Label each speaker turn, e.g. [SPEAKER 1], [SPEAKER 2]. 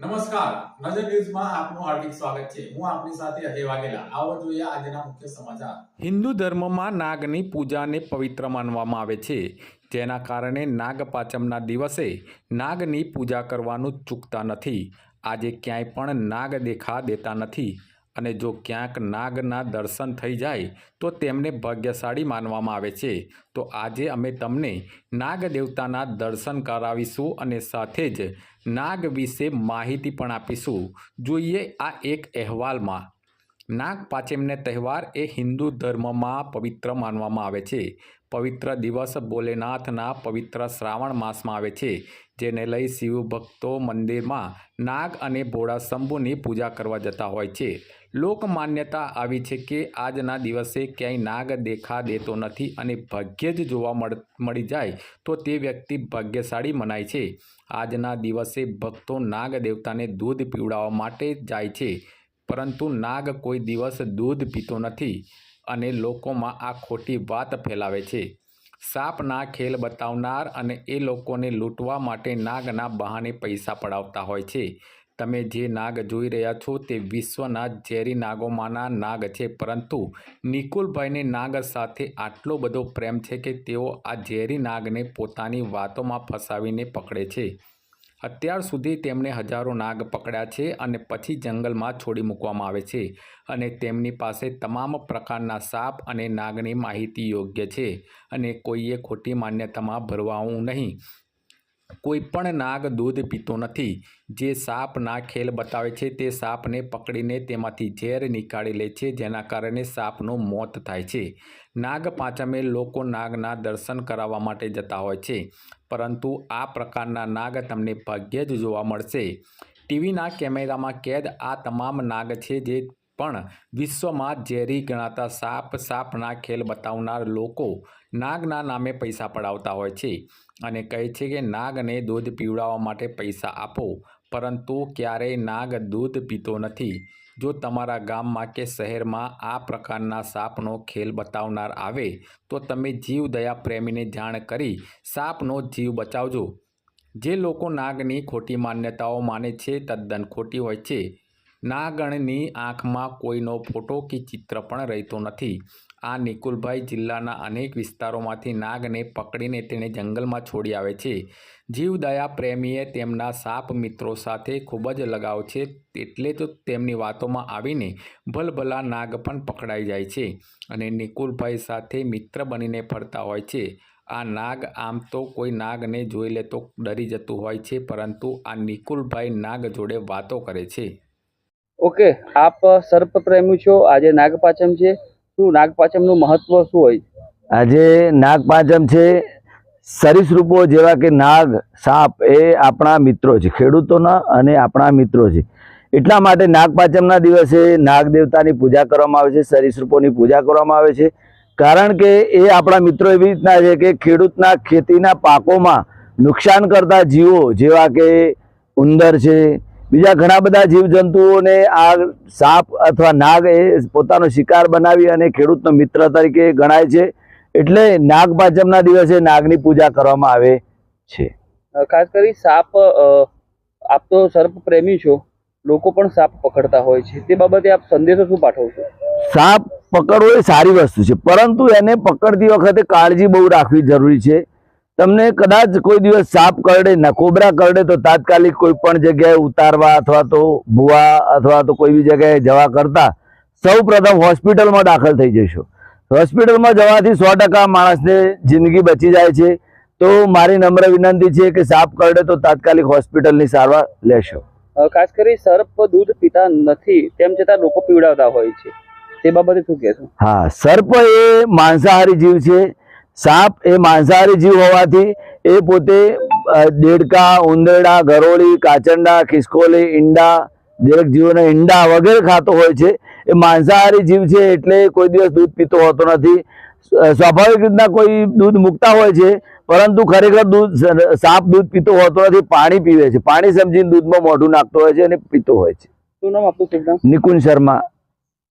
[SPEAKER 1] નમસ્કાર. નજર ન્યૂઝમાં આપનું હાર્દિક સ્વાગત છે. હું આપની સાથે અજય વાઘેલા. આવો જોઈએ આજના મુખ્ય સમાચાર.
[SPEAKER 2] હિન્દુ ધર્મમાં નાગની પૂજાને પવિત્ર માનવામાં આવે છે. જેના કારણે નાગપાચમના દિવસે નાગની પૂજા કરવાનું ચૂકતા નથી. આજે ક્યાંય પણ નાગ દેખા દેતા નથી. અને જો ક્યાંક નાગના દર્શન થઈ જાય, તો તેમને ભાગ્યશાળી માનવામાં આવે છે. તો આજે અમે તમને નાગ દેવતાના દર્શન કરાવીશું અને સાથે જ નાગ વિશે માહિતી પણ આપીશું. જોઈએ આ એક અહેવાલમાં. નાગ પાંચમને તહેવાર એ હિન્દુ ધર્મમાં પવિત્ર માનવામાં આવે છે. પવિત્ર દિવસ ભોલેનાથના પવિત્ર શ્રાવણ માસમાં આવે છે, જેને લઈ શિવ ભક્તો મંદિરમાં નાગ અને ભોળા શંભુની પૂજા કરવા જતા હોય છે. લોક માન્યતા આવી છે કે આજના દિવસે ક્યાંય નાગ દેખા દેતો નથી અને ભાગ્યે જ જોવા મળી જાય તો તે વ્યક્તિ ભાગ્યશાળી મનાય છે. આજના દિવસે ભક્તો નાગ દેવતાને દૂધ પીવડાવવા માટે જાય છે. પરંતુ નાગ કોઈ દિવસ દૂધ પીતો નથી અને લોકોમાં આ ખોટી વાત ફેલાવે છે. સાપના ખેલ બતાવનાર અને એ લોકોને લૂંટવા માટે નાગના બહાને પૈસા પડાવતા હોય છે. તમે જે નાગ જોઈ રહ્યા છો તે વિશ્વના ઝેરી નાગોમાંના નાગ છે, પરંતુ નિકુલભાઈને નાગ સાથે આટલો બધો પ્રેમ છે કે તેઓ આ ઝેરી નાગને પોતાની વાતોમાં ફસાવીને પકડે છે. અત્યાર સુધી તેમણે હજારો નાગ પકડ્યા છે અને પછી જંગલમાં છોડી મૂકવામાં આવે છે અને તેમની પાસે તમામ પ્રકારના સાપ અને નાગની માહિતી યોગ્ય છે અને કોઈએ ખોટી માન્યતામાં ભરવાવું નહીં. કોઈ પણ નાગ દૂધ પીતો નથી. જે સાપના ખેલ બતાવે છે તે સાપને પકડીને તેમાંથી ઝેર નીકાળી લે છે જેના કારણે સાપનું મોત થાય છે. નાગ પાંચમે લોકો નાગના દર્શન કરાવવા માટે જતા હોય છે. પરંતુ આ પ્રકારના નાગ તમને ભાગ્યે જ જોવા મળશે. ટીવીના કેમેરામાં કેદ આ તમામ નાગ છે જે પણ વિશ્વમાં ઝેરી ગણાતા સાપ સાપના ખેલ બતાવનાર લોકો નાગના નામે પૈસા પડાવતા હોય છે અને કહે છે કે નાગને દૂધ પીવડાવવા માટે પૈસા આપો. પરંતુ ક્યારેય નાગ દૂધ પીતો નથી. જો તમારા ગામમાં કે શહેરમાં આ પ્રકારના સાપનો ખેલ બતાવનાર આવે, તો તમે જીવદયા પ્રેમીને જાણ કરી સાપનો જીવ બચાવજો. જે લોકો નાગની ખોટી માન્યતાઓ માને છે, તદ્દન ખોટી હોય છે. નાગણની આંખમાં કોઈનો ફોટો કે ચિત્ર પણ રહેતો નથી. આ નિકુલભાઈ જિલ્લાના અનેક વિસ્તારોમાંથી નાગને પકડીને તેણે જંગલમાં છોડી આવે છે. જીવદયા પ્રેમીએ તેમના સાપ મિત્રો સાથે ખૂબ જ લગાવ છે, એટલે તો તેમની વાતોમાં આવીને ભલભલા નાગ પણ પકડાઈ જાય છે અને નિકુલભાઈ સાથે મિત્ર બનીને ફરતા હોય છે. આ નાગ આમ તો કોઈ નાગને જોઈ લે તો ડરી જતું હોય છે, પરંતુ આ નિકુલભાઈ નાગ જોડે વાતો કરે છે.
[SPEAKER 3] ઓકે, આપ સર્પ પ્રેમી છો, આજે નાગપાચમ છે. શું નાગપાચમનું મહત્વ શું હોય?
[SPEAKER 4] આજે નાગપાચમ છે, સરીસૃપો જેવા કે નાગ, સાપ એ આપણા મિત્રો છે, ખેડૂતોના અને આપણા મિત્રો છે. એટલા માટે નાગપાચમના દિવસે નાગ દેવતાની પૂજા કરવામાં આવે છે, સરીસૃપોની પૂજા કરવામાં આવે છે. કારણ કે એ આપણા મિત્રો એવી રીતના છે કે ખેડૂતના ખેતીના પાકોમાં નુકસાન કરતા જીવો જેવા કે ઉંદર છે બીજા ઘણા બધા જીવજંતુઓને આ સાપ અથવા નાગ એ પોતાનો શિકાર બનાવી અને ખેડૂતનો મિત્ર તરીકે ગણાય છે. એટલે નાગ પાંચમના દિવસે નાગની પૂજા કરવામાં આવે છે.
[SPEAKER 3] ખાસ કરી સાપ આપ તો સર્પ પ્રેમી છો. લોકો પણ સાપ પકડતા હોય છે. તે બાબતે આપ સંદેશો શું પાઠવશો?
[SPEAKER 4] સાપ પકડવો એ સારી વસ્તુ છે પરંતુ એને પકડતી વખતે કાળજી બહુ રાખવી જરૂરી છે. તમને કદાચ કોઈ દિવસ સાપ કરડે ના કોબરા કરડે તો તાત્કાલિક કોઈ પણ જગ્યાએ ઉતારવા અથવા તો ભૂવા અથવા તો કોઈ બી જગ્યાએ જવા કરતા સૌ પ્રથમ હોસ્પિટલમાં દાખલ થઈ જશો. હોસ્પિટલમાં જવાથી સો ટકા માણસને જિંદગી બચી જાય છે. તો મારી નમ્ર વિનંતી છે કે સાપ કરડે તો તાત્કાલિક હોસ્પિટલની સારવાર લેશો.
[SPEAKER 3] ખાસ કરી સર્પ દૂધ પીતા નથી તેમ છતાં લોકો પીવડાવતા હોય છે. તે બાબતે શું કહેશો?
[SPEAKER 4] હા સર્પ એ માંસાહારી જીવ છે. સાપ એ માંસાહારી જીવ હોવાથી એ પોતે દેડકા ઉંદરડા ગરોળી કાચંડા ખિસકોલી ઈંડા દરેક જીવોના ઈંડા વગેરે ખાતો હોય છે. એ માંસાહારી જીવ છે એટલે કોઈ દિવસ દૂધ પીતો હોતો નથી. સ્વાભાવિક રીતના કોઈ દૂધ મૂકતા હોય છે પરંતુ ખરેખર દૂધ સાપ દૂધ પીતો હોતો નથી પાણી પીવે છે. પાણી સમજીને દૂધમાં મોઢું નાખતો હોય છે અને પીતો હોય છે.
[SPEAKER 3] શું નામ આપનું
[SPEAKER 4] નિકુંજ શર્મા.